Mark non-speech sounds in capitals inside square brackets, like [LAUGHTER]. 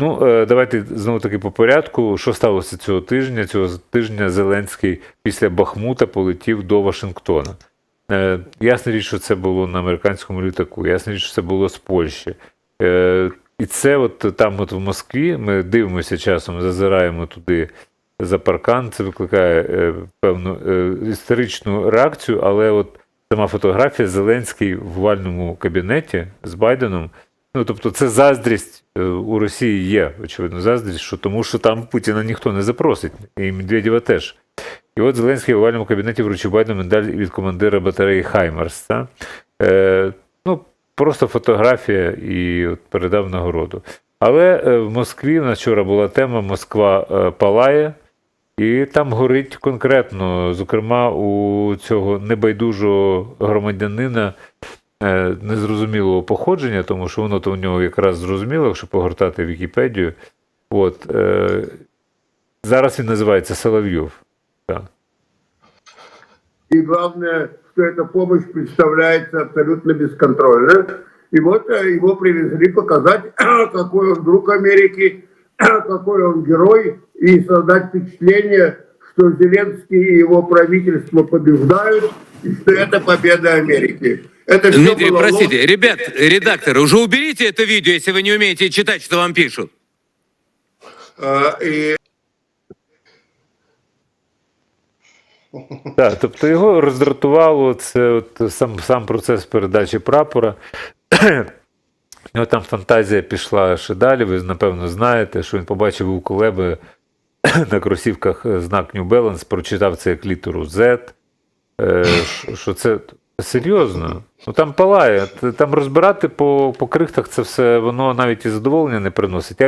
Ну, е, давайте знову таки по порядку. Що сталося цього тижня? Цього тижня Зеленський після Бахмута полетів до Вашингтона. Е, Ясна річ, що це було на американському літаку, ясна річ, що це було з Польщі. Е, І це от там, от в Москві, ми дивимося часом, зазираємо туди за паркан. Це викликає е, певну е, історичну реакцію, але от сама фотографія Зеленський в вальному кабінеті з Байденом. Ну, тобто, це заздрість е, у Росії є, очевидно, заздрість, що тому що там Путіна ніхто не запросить, і Медведєва теж. І от Зеленський в овальному кабінеті вручив Байдену медаль від командира батареї Хаймарс. Та? Е, ну, просто фотографія і от передав нагороду. Але е, в Москві в нас вчора була тема Москва е, палає, і там горить конкретно, зокрема, у цього небайдужого громадянина незрозумілого походження, тому що воно то у нього якраз зрозуміло, якщо погортати Вікіпедію. От, е, зараз він називається Соловйов. Так. И главное, что эта помощь представляется абсолютно бесконтрольно. И вот э, его привезли показать, [CLEARS THROAT] какой он друг Америки, [CLEARS THROAT] какой он герой, и создать впечатление, что Зеленский и его правительство побеждают, и что это победа Америки. Это всё Дмитрий, было простите, ложь. ребят, редакторы, уже уберите это видео, если вы не умеете читать, что вам пишут. А, И Так, тобто його роздратувало це от сам, сам процес передачі прапора. [CLEARS THROAT] У нього там фантазія пішла ще далі. Ви напевно знаєте, що він побачив у Кулеби [CLEARS THROAT] на кросівках знак New Balance, прочитав це як літеру Z. Е, що- що це серйозно? Ну там палає. Там розбирати по, по крихтах це все, воно навіть і задоволення не приносить.